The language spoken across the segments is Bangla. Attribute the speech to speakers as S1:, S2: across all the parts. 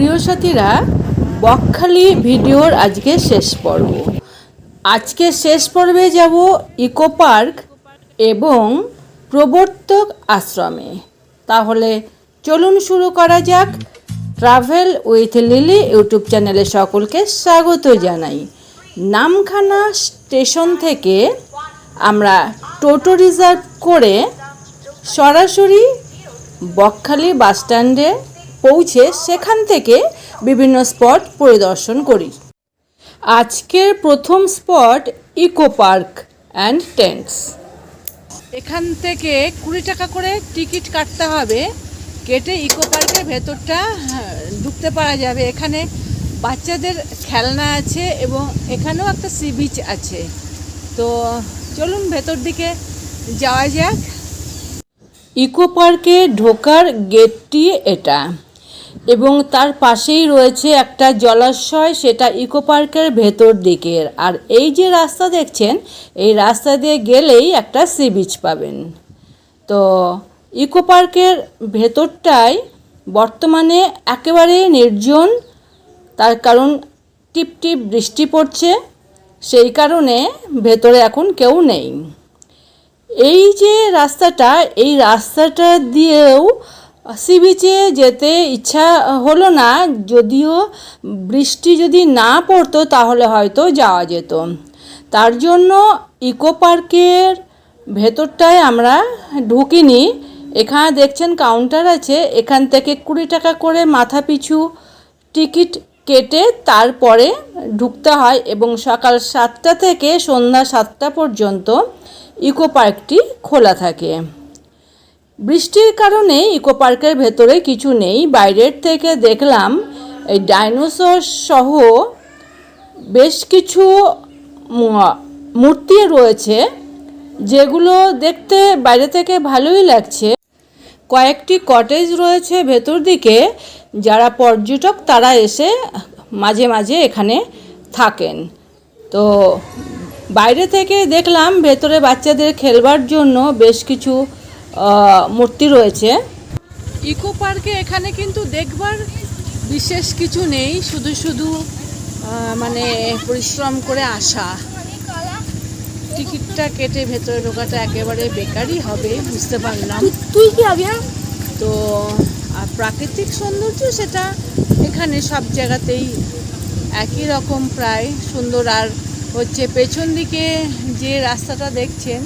S1: প্রিয় সাথীরা, বকখালি ভিডিওর আজকে শেষ পর্ব। আজকে শেষ পর্বে যাব ইকো পার্ক এবং প্রবর্তক আশ্রমে। তাহলে চলুন শুরু করা যাক। ট্রাভেল উইথ লিলি ইউটিউব চ্যানেলে সকলকে স্বাগত জানাই। নামখানা স্টেশন থেকে আমরা টোটো রিজার্ভ করে সরাসরি বকখালি বাস স্ট্যান্ডে পৌঁছে সেখান থেকে বিভিন্ন স্পট পরিদর্শন করি। আজকের প্রথম spot eco park and tents. এখান থেকে কুড়ি টাকা করে টিকিট কাটতে হবে। কেটে ইকো পার্কের ভেতরটা হ্যাঁ, ঢুকতে পারা যাবে। এখানে বাচ্চাদের খেলনা আছে এবং এখানেও একটা সি বিচ আছে। তো চলুন ভেতর দিকে যাওয়া যাক। ইকো পার্কে ঢোকার গেটটি এটা। এবং তার পাশেই রয়েছে একটা জলাশয়, সেটা ইকো পার্কের ভেতর দিকের। আর এই যে রাস্তা দেখছেন, এই রাস্তা দিয়ে গেলেই একটা সি বিচ পাবেন। তো ইকো পার্কের ভেতরটায় বর্তমানে একেবারে নির্জন, তার কারণ টিপ টিপ বৃষ্টি পড়ছে, সেই কারণে ভেতরে এখন কেউ নেই। এই যে রাস্তাটা, এই রাস্তাটা দিয়েও সি বিচে যেতে ইচ্ছা হলো না। যদিও বৃষ্টি যদি না পড়তো, তাহলে হয়তো যাওয়া যেত। তার জন্য ইকো পার্কের ভেতরটায় আমরা ঢুকিনি। এখানে দেখছেন কাউন্টার আছে। এখান থেকে কুড়ি টাকা করে মাথা পিছু টিকিট কেটে তারপরে ঢুকতে হয় এবং সকাল সাতটা থেকে সন্ধ্যা সাতটা পর্যন্ত ইকো পার্কটি খোলা থাকে। বৃষ্টির কারণে ইকো পার্কের ভেতরে কিছু নেই। বাইরের থেকে দেখলাম এই ডাইনোসর সহ বেশ কিছু মূর্তি রয়েছে, যেগুলো দেখতে বাইরে থেকে ভালোই লাগছে। কয়েকটি কটেজ রয়েছে ভেতর দিকে, যারা পর্যটক তারা এসে মাঝে মাঝে এখানে থাকেন। তো বাইরে থেকে দেখলাম ভেতরে বাচ্চাদের খেলবার জন্য বেশ কিছু মূর্তি রয়েছে। ইকো পার্কে এখানে কিন্তু দেখবার বিশেষ কিছু নেই শুধু শুধু মানে পরিশ্রম করে আসা। টিকিটটা কেটে ভেতরে ঢোকাটা একেবারে বেকারই হবে বুঝতে পারলাম।
S2: তুই কি হবি হ্যাঁ
S1: তো আর প্রাকৃতিক সৌন্দর্য সেটা এখানে সব জায়গাতেই একই রকম প্রায়। সুন্দর আর হচ্ছে পেছন দিকে যে রাস্তাটা দেখছেন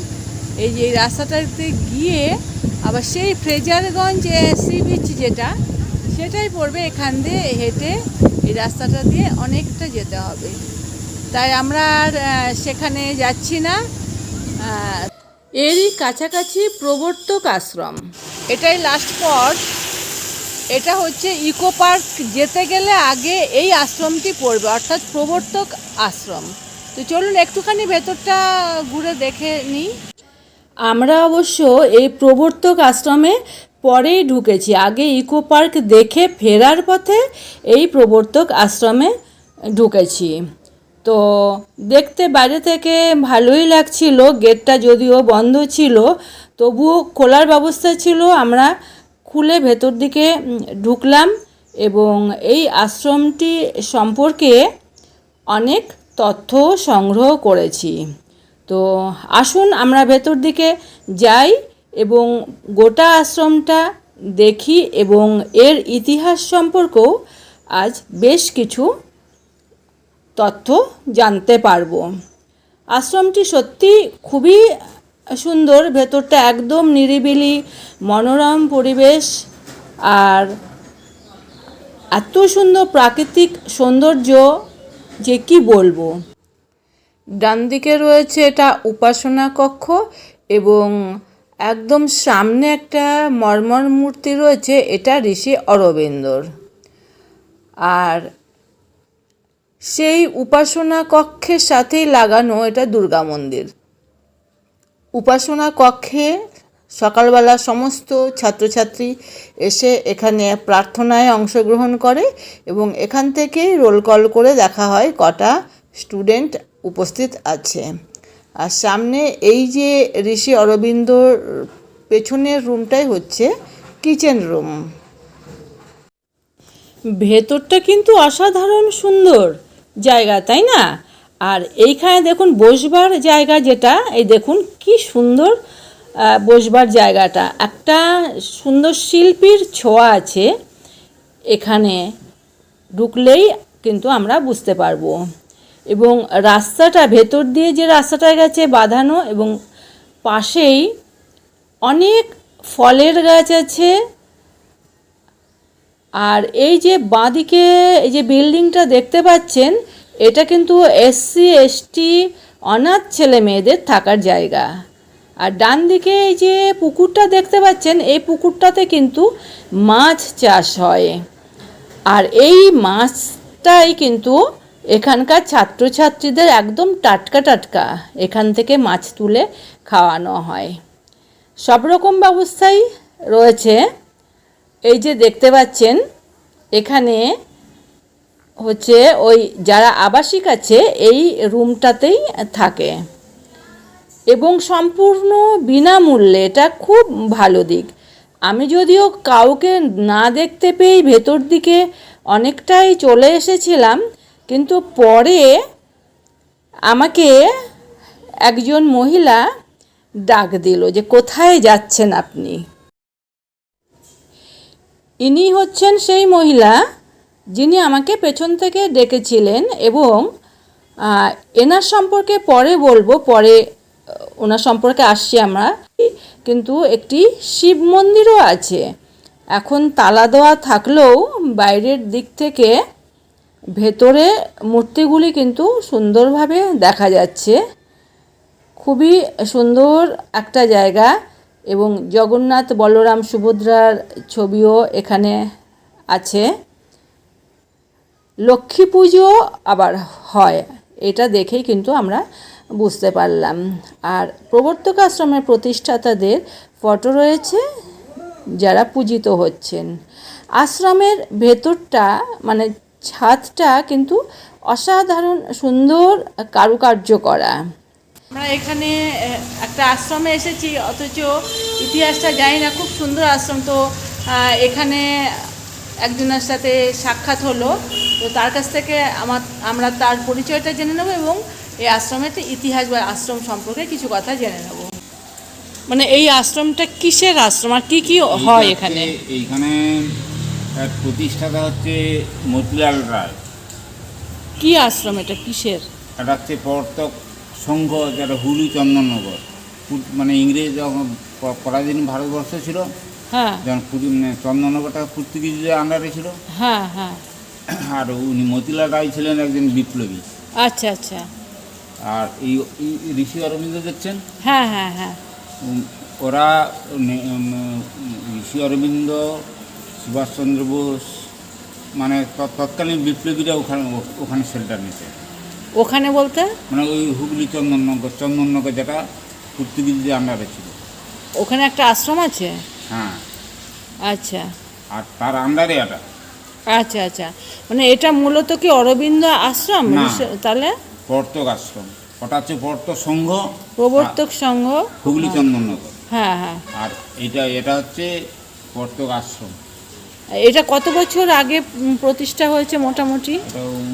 S1: এই যে রাস্তাটাতে গিয়ে আবার সেই ফ্রেজারগঞ্জ সি বিচ যেটা, সেটাই পড়বে এখান দিয়ে হেঁটে এই রাস্তাটা দিয়ে অনেকটা যেতে হবে। তাই আমরা আর সেখানে যাচ্ছি না। এরই কাছাকাছি প্রবর্তক আশ্রম। এটাই লাস্ট স্পট এটা হচ্ছে ইকো পার্ক। যেতে গেলে আগে এই আশ্রমটি পড়বে, অর্থাৎ প্রবর্তক আশ্রম। তো চলুন একটুখানি ভেতরটা ঘুরে দেখে নিই। আমরা অবশ্য এই প্রবর্তক আশ্রমে পরেই ঢুকেছি। আগে ইকো পার্ক দেখে ফেরার পথে এই প্রবর্তক আশ্রমে ঢুকেছি। তো দেখতে বাইরে থেকে ভালোই লাগছিল, গেটটা যদিও বন্ধ ছিল, তবুও খোলার ব্যবস্থা ছিল। আমরা খুলে ভেতর দিকে ঢুকলাম এবং এই আশ্রমটি সম্পর্কে অনেক তথ্য সংগ্রহ করেছি। তো আসুন আমরা ভেতর দিকে যাই এবং গোটা আশ্রমটা দেখি এবং এর ইতিহাস সম্পর্কেও আজ বেশ কিছু তথ্য জানতে পারব। আশ্রমটি সত্যি খুবই সুন্দর, ভেতরটা একদম নিরিবিলি, মনোরম পরিবেশ আর এত সুন্দর প্রাকৃতিক সৌন্দর্য, যে কি বলব? ডান দিকে রয়েছে এটা উপাসনা কক্ষ এবং একদম সামনে একটা মর্মর মূর্তি রয়েছে, এটা ঋষি অরবিন্দর। আর সেই উপাসনা কক্ষের সাথেই লাগানো এটা দুর্গা মন্দির। উপাসনা কক্ষে সকালবেলা সমস্ত ছাত্রছাত্রী এসে এখানে প্রার্থনায় অংশগ্রহণ করে এবং এখান থেকেই রোল কল করে দেখা হয় কটা স্টুডেন্ট উপস্থিত আছে। আর সামনে এই যে ঋষি অরবিন্দর পেছনের রুমটাই হচ্ছে কিচেন রুম। ভেতরটা কিন্তু অসাধারণ সুন্দর জায়গা, তাই না? আর এইখানে দেখুন বসবার জায়গা যেটা, এই দেখুন কি সুন্দর বসবার জায়গাটা। একটা সুন্দর শিল্পীর ছোঁয়া আছে এখানে, ঢুকলেই কিন্তু আমরা বুঝতে পারব। এবং রাস্তাটা, ভেতর দিয়ে যে রাস্তাটা গেছে বাঁধানো এবং পাশেই অনেক ফলের গাছ আছে। আর এই যে বাঁদিকে এই যে বিল্ডিংটা দেখতে পাচ্ছেন, এটা কিন্তু এসসি, এসটি, অনাথ ছেলে মেয়েদের থাকার জায়গা। আর ডান দিকে এই যে পুকুরটা দেখতে পাচ্ছেন, এই পুকুরটাতে কিন্তু মাছ চাষ হয়। আর এই মাছটাই কিন্তু এখানকার ছাত্রছাত্রীদের একদম টাটকা টাটকা। এখান থেকে মাছ তুলে খাওয়ানো হয়। সব রকম ব্যবস্থাই রয়েছে। এই যে দেখতে পাচ্ছেন, এখানে হচ্ছে ওই যারা আবাসিক আছে, এই রুমটাতেই থাকে। এবং সম্পূর্ণ বিনামূল্যে এটা খুব ভালো দিক। আমি যদিও কাউকে না দেখতে পেয়েই ভেতর দিকে অনেকটাই চলে এসেছিলাম কিন্তু পরে আমাকে একজন মহিলা ডাক দিল যে, কোথায় যাচ্ছেন আপনি? ইনি হচ্ছেন সেই মহিলা যিনি আমাকে পেছন থেকে ডেকেছিলেন এবং এনার সম্পর্কে পরে বলব, পরে ওনার সম্পর্কে আসছি আমরা। কিন্তু একটি শিব মন্দিরও আছে। এখন তালা দেওয়া থাকলেও বাইরের দিক থেকে ভেতরে মূর্তিগুলি কিন্তু সুন্দরভাবে দেখা যাচ্ছে। খুবই সুন্দর একটা জায়গা এবং জগন্নাথ বলরাম সুভদ্রার ছবিও এখানে আছে। লক্ষ্মী পুজো আবার হয়, এটা দেখেই কিন্তু আমরা বুঝতে পারলাম। আর প্রবর্তক আশ্রমের প্রতিষ্ঠাতাদের ফটো রয়েছে, যারা পূজিত হচ্ছেন। আশ্রমের ভেতরটা মানে ছাদটা কিন্তু অসাধারণ সুন্দর কারুকার্য করা। আমরা এখানে একটা আশ্রমে এসেছি অথচ ইতিহাসটা জানি না খুব সুন্দর আশ্রম। তো এখানে একজনের সাথে সাক্ষাৎ হলো। তো তার কাছ থেকে আমার আমরা তার পরিচয়টা জেনে নেব এবং এই আশ্রমের ইতিহাস বা আশ্রম সম্পর্কে কিছু কথা জেনে নেব। মানে এই আশ্রমটা কিসের আশ্রম? আর কি কি হয় এখানে?
S2: এইখানে এক প্রতিষ্ঠাতা হচ্ছে মতিলাল রায়।
S1: কি আশ্রম এটা? কিসের?
S2: এটা হচ্ছে প্রবর্তক সংঘ যেটা হুলি চন্দননগর। মানে ইংরেজ যখন পরাধীন ভারতবর্ষ ছিল
S1: হ্যাঁ।
S2: যখন মানে চন্দননগরটা পর্তুগিজদের আন্ডারে ছিল।
S1: হ্যাঁ হ্যাঁ।
S2: আর উনি মতিলাল রায় ছিলেন একজন বিপ্লবী।
S1: আচ্ছা আচ্ছা।
S2: আর এই ঋষি অরবিন্দ দেখছেন?
S1: হ্যাঁ হ্যাঁ হ্যাঁ।
S2: ওরা ঋষি অরবিন্দ সুভাষচন্দ্র বোস মানে তৎকালীন বিপ্লবীরা ওখানে ওখানে শেল্টার নিতে
S1: ওখানে বলতে?
S2: মানে ওই হুগলি চন্দননগর চন্দননগর যেটা পর্তুগিজদের আন্ডারে ছিল।
S1: ওখানে একটা আশ্রম আছে?
S2: হ্যাঁ।
S1: আচ্ছা।
S2: আর তার আন্ডারে এটা।
S1: আচ্ছা আচ্ছা। মানে এটা মূলত কি অরবিন্দ আশ্রম? তাহলে?
S2: পর্তক আশ্রম। ওটা হচ্ছে পর্ত সংঘ।
S1: প্রবর্তক সংঘ?
S2: হুগলি চন্দননগর
S1: হ্যাঁ হ্যাঁ।
S2: আর এটা এটা হচ্ছে পর্তক আশ্রম।
S1: এটা কত বছর আগে প্রতিষ্ঠা হয়েছে মোটামুটি?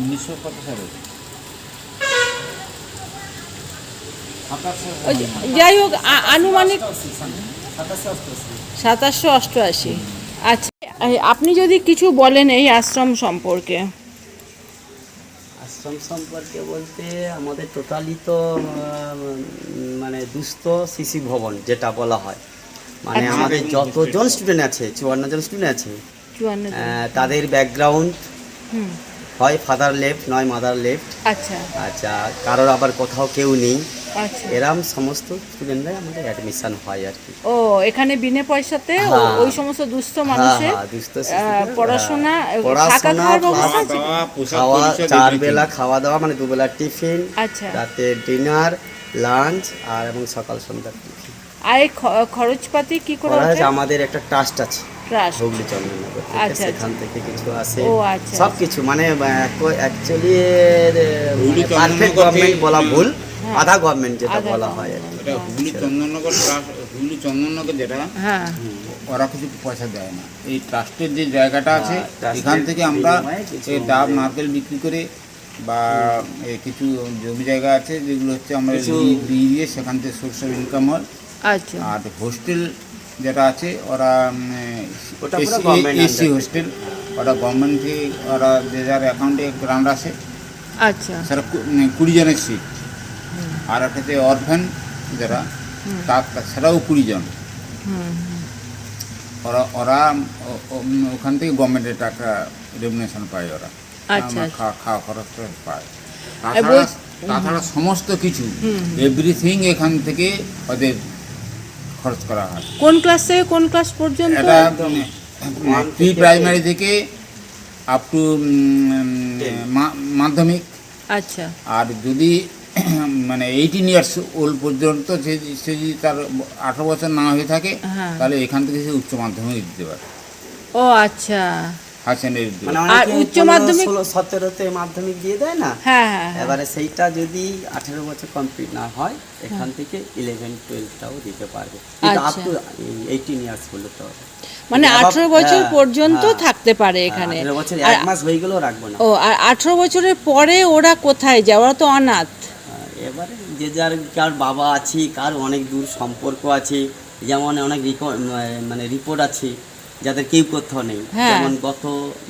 S2: উনিশশো কত সালে।
S1: যাই হোক আনুমানিক সাতাশশো অষ্টআশি। আচ্ছা আপনি যদি কিছু বলেন এই আশ্রম সম্পর্কে।
S3: আশ্রম সম্পর্কে বলতে আমাদের টোটালি তো মানে দুস্থ শিশু ভবন যেটা বলা হয়। মানে
S1: আচ্ছা।
S3: আমাদের যতজন স্টুডেন্ট আছে চুয়ান্ন জন স্টুডেন্ট আছে তাদের ব্যাকগ্রাউন্ড হয় ফাদার লেফট নয় মাদার লেফট
S1: আচ্ছা।
S3: আচ্ছা কারোর আবার কোথাও কেউ নেই।
S1: আচ্ছা।
S3: এরম সমস্ত স্টুডেন্টরাই আমাদের অ্যাডমিশন হয় আর কি।
S1: ও এখানে বিনা পয়সাতে
S3: হ্যাঁ।
S1: ওই সমস্ত দুস্থ মানুষের
S3: হ্যাঁ,
S1: পড়াশোনা
S3: হ্যাঁ, পড়াশোনা
S1: ব্যবস্থা
S2: খাওয়া
S3: চার বেলা খাওয়া দাওয়া মানে দুবেলা টিফিন
S1: আচ্ছা।
S3: রাতে ডিনার লাঞ্চ আর এবং সকাল সন্ধ্যার টিফিন।
S1: আর এই খ- খরচপাতি কি করে
S3: আমাদের একটা ট্রাস্ট আছে।
S1: ট্রাস্ট
S3: হুগলি চন্দননগর
S1: আচ্ছা,
S3: সেখান থেকে কিছু
S1: ও, আচ্ছা,
S3: সব কিছু মানে অ্যাকচুয়ালি
S2: হুগলি
S3: পারফেক্ট গভর্নমেন্ট বলা ভুল।
S1: হ্যাঁ।
S3: আধা গভর্নমেন্ট যেটা বলা হয়
S2: এটা হুগলি চন্দননগর ট্রাস্ট- হুগলি চন্দননগর যেটা
S1: হ্যাঁ।
S2: ওরা কিছু পয়সা দেয় না। এই ট্রাস্টের যে জায়গাটা আছে
S3: হ্যাঁ,
S2: এখান থেকে আমরা এই ডাব নারকেল বিক্রি করে বা এই কিছু জমি জায়গা আছে যেগুলো হচ্ছে আমরা দিয়ে দিয়ে সেখান থেকে সোর্স অফ ইনকাম হয়।
S1: আচ্ছা।
S2: আর হোস্টেল যেটা আছে ওরা
S3: ওটা পুরো
S2: এসি হোস্টেল ওরা গভর্নমেন্ট থেকে ওরা যে যার অ্যাকাউন্টে গ্রান্ট আসে
S1: আচ্ছা।
S2: সেটা কু- কুড়ি জনের সিট আর একটাতে অরফ্যান যারা তার সেটাও কুড়ি জন। ওরা ওরা ওখান থেকে গভর্নমেন্টের টাকা রেমুনেশন পায় ওরা।
S1: আচ্ছা, আচ্ছা।
S2: খাওয়া খাওয়া খরচটা পায়। তাছাড়া তাছাড়া সমস্ত কিছু এভরিথিং এখান থেকে ওদের খরচ করা হয়।
S1: কোন ক্লাস থেকে কোন ক্লাস পর্যন্ত?
S2: এটা প্রি প্রাইমারি থেকে আপ টু মাধ্যমিক।
S1: আচ্ছা।
S2: আর যদি মানে এইটিন ইয়ার্স ওল্ড পর্যন্ত সে সে যদি তার আঠারো বছর না হয়ে থাকে
S1: হ্যাঁ।
S2: তাহলে এখান থেকে সে উচ্চ মাধ্যমিক দিতে পারে।
S1: ও আচ্ছা।
S3: মানে
S2: পারে।
S1: আর উচ্চ মাধ্যমিক?
S3: সতেরোতে মাধ্যমিক দিয়ে দেয় না
S1: হ্যাঁ হ্যাঁ হ্যাঁ।
S3: এবারে সেইটা যদি আঠেরো বছর কমপ্লিট না হয় এখান থেকে ইলেভেন টুয়েলভটাও দিতে পারবে কিন্তু আপ। টু এইটিন ইয়ার্স বললে তো
S1: মানে আঠারো বছর
S3: হ্যাঁ,
S1: পর্যন্ত
S3: হ্যাঁ,
S1: থাকতে পারে
S3: হ্যাঁ,
S1: এখানে
S3: আঠেরো বছর এক মাস হয়ে গেলেও রাখব না
S1: ও আর আঠারো বছরের পরে ওরা কোথায় যায় ওরা তো অনাথ
S3: হ্যাঁ, এবারে যে যার কার বাবা আছে কার অনেক দূর সম্পর্ক আছে যেমন অনেক মানে রিপোর্ট আছে যাদের কেউ কোথাও নেই।
S1: হ্যাঁ।
S3: যেমন গত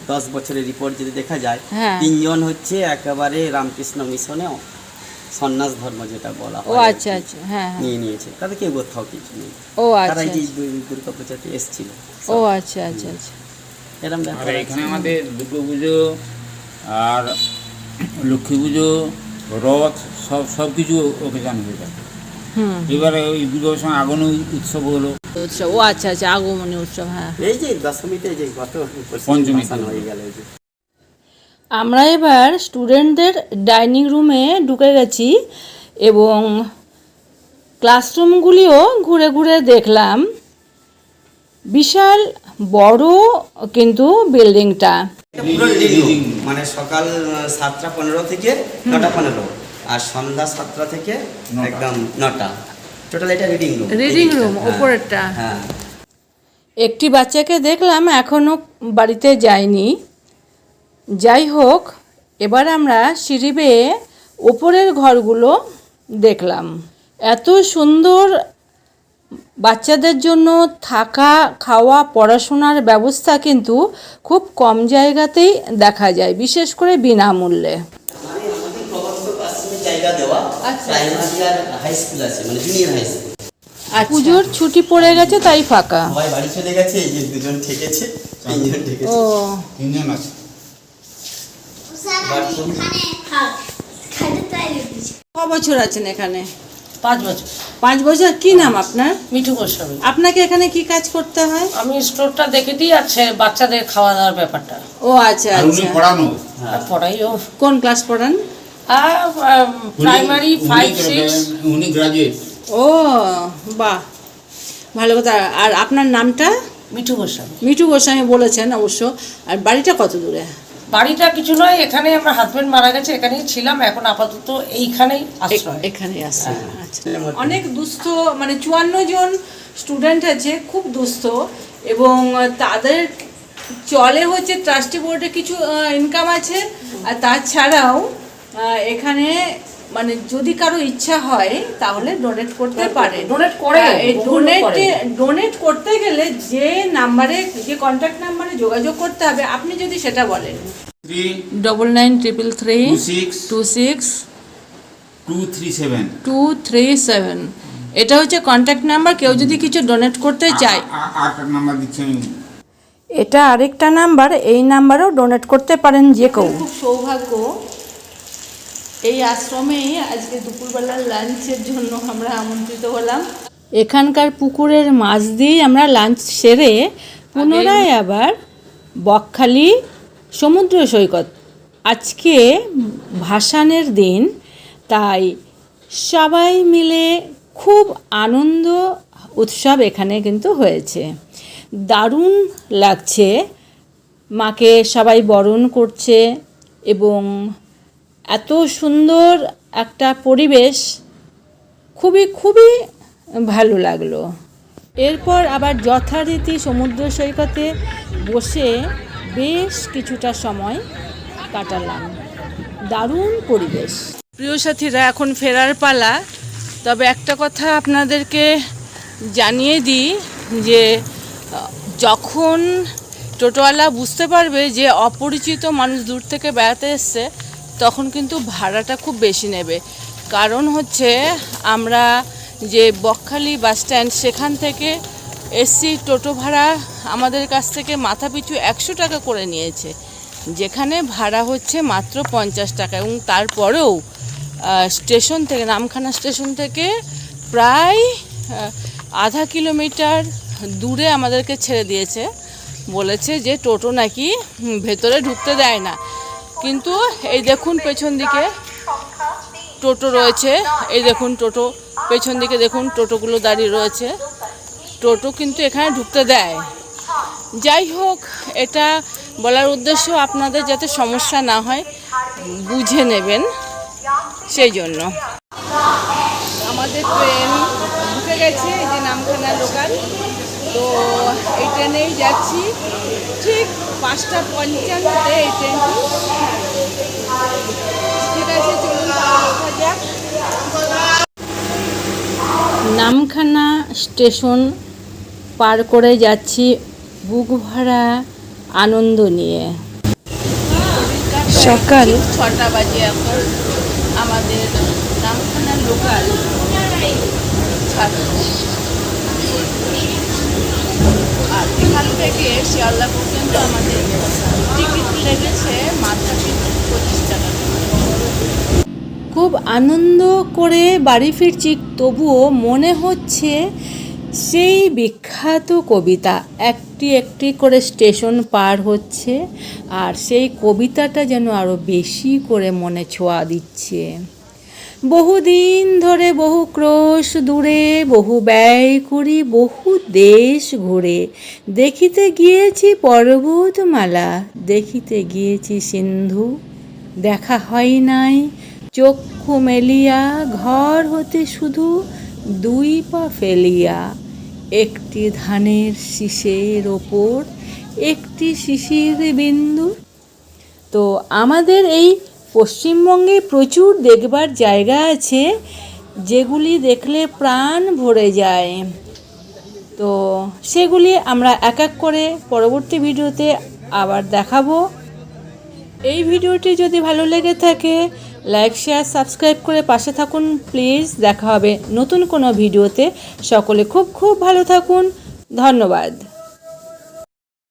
S3: দশ বছরের রিপোর্ট যদি দেখা যায়
S1: হ্যাঁ।
S3: তিনজন হচ্ছে একেবারে রামকৃষ্ণ মিশনে সন্ন্যাস ধর্ম যেটা বলা
S1: ও
S3: হয়
S1: আচ্ছা আচ্ছা। হ্যাঁ হ্যাঁ।
S3: নিয়ে নিয়েছে। তাদের কেউ কোথাও কিছু নেই।
S1: ও
S3: তারা
S1: আচ্ছা
S3: এই যে দুর্গা পূজাতে এসেছিল।
S1: ও আচ্ছা আচ্ছা আচ্ছা।
S3: এরকম
S2: এখানে আমাদের দুর্গা পুজো আর লক্ষ্মী পুজো রথ সব সব কিছু ওকেশান হয়ে যায়
S1: হুম
S2: এবারে ওই দুর্গা সময় আগুন উৎসব হলো।
S1: উৎসব ও আচ্ছা আচ্ছা আগমনী উৎসব হ্যাঁ।
S3: এই যে দশমীতে যে গত
S2: পঞ্চমীতে।
S3: ভাসান হয়ে গেল
S1: আমরা এবার স্টুডেন্টদের ডাইনিং রুমে ঢুকে গেছি এবং ক্লাসরুমগুলিও ঘুরে ঘুরে দেখলাম। বিশাল বড় কিন্তু বিল্ডিংটা
S3: মানে সকাল সাতটা পনেরো থেকে নটা পনেরো। আর সন্ধ্যা সাতটা থেকে একদম নটা। টোটাল এটা রিডিং রুম
S1: রিডিং রুম ওপরেরটা
S3: হ্যাঁ
S1: একটি বাচ্চাকে দেখলাম এখনও বাড়িতে যায়নি। যাই হোক এবার আমরা সিঁড়ি বেয়ে ওপরের ঘরগুলো দেখলাম। এত সুন্দর বাচ্চাদের জন্য থাকা খাওয়া পড়াশোনার ব্যবস্থা কিন্তু খুব কম জায়গাতেই দেখা যায় বিশেষ করে বিনামূল্যে
S3: মানে আমাদের প্রবর্তক আশ্রমের জায়গা দেওয়া
S1: আচ্ছা।
S3: প্রাইমারি আর হাই স্কুল আছে মানে জুনিয়র হাই স্কুল
S1: পুজোর ছুটি পড়ে গেছে তাই ফাঁকা।
S3: সবাই বাড়ি চলে গেছে এই যে দুজন ঠেকেছে তিনজন ঠেকেছে।
S1: ও।
S2: তিনজন আছে।
S1: ক বছর আছেন এখানে?
S4: পাঁচ বছর।
S1: পাঁচ বছর। কি নাম আপনার?
S4: মিঠু গোস্বামী।
S1: আপনাকে এখানে কি কাজ করতে হয়?
S4: আমি স্টোরটা দেখে দিই আর ছে- বাচ্চাদের খাওয়া দাওয়ার ব্যাপারটা।
S1: ও আচ্ছা আচ্ছা।
S2: পড়ানো।
S4: আর পড়াইও।
S1: কোন ক্লাস পড়ান?
S4: প্রাইমারি ফাইভ সিক্স
S2: উনি গ্রাজুয়েট
S1: ও বাহ ভালো কথা। আর আপনার নামটা?
S4: মিঠু গোস্বামী।
S1: মিঠু গোস্বামী বলেছেন অবশ্য। আর বাড়িটা কত দূরে?
S4: বাড়িটা কিছু নয় এখানে আমার হাজবেন্ড মারা গেছে এখানেই ছিলাম এখন আপাতত এইখানেই আশ্রয়।
S1: এখানে আসছে আচ্ছা। অনেক দুস্থ মানে চুয়ান্ন জন স্টুডেন্ট আছে খুব দুস্থ এবং তাদের চলে হচ্ছে ট্রাস্টি বোর্ডে কিছু ইনকাম আছে আর তাছাড়াও এখানে মানে যদি কারও ইচ্ছা হয় তাহলে ডোনেট করতে পারে
S4: Donate করে,
S1: ডোনেট ডোনেট করতে গেলে যে নাম্বারে যে কন্ট্যাক্ট নাম্বারে যোগাযোগ করতে হবে আপনি যদি সেটা বলেন। Double nine triple three
S2: two six
S1: two six
S2: three seven
S1: two three seven এটা হচ্ছে কন্ট্যাক্ট নাম্বার কেউ যদি কিছু ডোনেট করতে চায়।
S2: নাম্বার দিচ্ছি
S1: এটা আরেকটা নাম্বার এই নাম্বারেও ডোনেট করতে পারেন যে কেউ। খুব সৌভাগ্য এই আশ্রমেই আজকে দুপুরবেলার লাঞ্চের জন্য আমরা আমন্ত্রিত হলাম। এখানকার পুকুরের মাছ দিয়েই আমরা লাঞ্চ সেরে পুনরায় আবার বকখালি সমুদ্র সৈকত। আজকে ভাসানের দিন তাই সবাই মিলে খুব আনন্দ উৎসব এখানে কিন্তু হয়েছে। দারুণ লাগছে। মাকে সবাই বরণ করছে এবং এত সুন্দর একটা পরিবেশ, খুবই খুবই ভালো লাগল। এরপর আবার যথারীতি সমুদ্র সৈকতে বসে বেশ কিছুটা সময় কাটালাম। দারুণ পরিবেশ। প্রিয় সাথীরা, এখন ফেরার পালা। তবে একটা কথা আপনাদেরকে জানিয়ে দিই যে, যখন টোটোওয়ালা বুঝতে পারবে যে অপরিচিত মানুষ দূর থেকে বেড়াতে এসছে তখন কিন্তু ভাড়াটা খুব বেশি নেবে। কারণ হচ্ছে আমরা যে বকখালি বাস স্ট্যান্ড সেখান থেকে এসি, টোটো ভাড়া আমাদের কাছ থেকে মাথা পিছু একশো টাকা করে নিয়েছে। যেখানে ভাড়া হচ্ছে মাত্র পঞ্চাশ টাকা এবং তারপরেও স্টেশন থেকে, নামখানা স্টেশন থেকে প্রায় আধা কিলোমিটার দূরে আমাদেরকে ছেড়ে দিয়েছে। বলেছে যে টোটো নাকি ভেতরে ঢুকতে দেয় না। কিন্তু এই দেখুন পেছন দিকে টোটো রয়েছে। এই দেখুন টোটো, পেছন দিকে দেখুন টোটোগুলো দাঁড়িয়ে রয়েছে। টোটো কিন্তু এখানে ঢুকতে দেয়। যাই হোক, এটা বলার উদ্দেশ্য আপনাদের যাতে সমস্যা না হয়, বুঝে নেবেন সেই জন্য। আমাদের ট্রেন ঢুকে গেছে, এই যে নামখানা লোকাল তো এই ট্রেনেই যাচ্ছি। ঠিক পাঁচটা পঞ্চান্নতে এই ট্রেনটি ঠিক আছে, চলুন নামখানা স্টেশন পার করে যাচ্ছি বুক ভরা আনন্দ নিয়ে। সকাল। ছটা বাজে এখন আমাদের নামখানা লোকাল আর এখান থেকে শিয়ালদা পর্যন্ত আমাদের টিকিট লেগেছে মাথা পঁচিশ টাকা খুব আনন্দ করে বাড়ি ফিরছি, তবুও মনে হচ্ছে সেই বিখ্যাত কবিতা, একটি একটি করে স্টেশন পার হচ্ছে আর সেই কবিতাটা যেন আরও বেশি করে মনে ছোঁয়া দিচ্ছে। বহুদিন ধরে বহু ক্রোশ দূরে, বহু ব্যয় করি, বহু দেশ ঘুরে। দেখিতে গিয়েছি পর্বতমালা, দেখিতে গিয়েছি সিন্ধু, দেখা হয় নাই চক্ষু মেলিয়া, ঘর হতে শুধু দুই পা ফেলিয়া। একটি ধানের শীষের ওপর, একটি শিশির বিন্দু। তো আমাদের এই পশ্চিমবঙ্গে প্রচুর দেখবার জায়গা আছে, যেগুলি দেখলে প্রাণ ভরে যায়। তো সেগুলি আমরা এক এক করে পরবর্তী ভিডিওতে আবার দেখাবো। এই ভিডিওটি যদি ভালো লেগে থাকে, লাইক, শেয়ার, সাবস্ক্রাইব করে পাশে থাকুন। প্লিজ, দেখা হবে নতুন কোনো ভিডিওতে। সকলে খুব খুব ভালো থাকুন। ধন্যবাদ।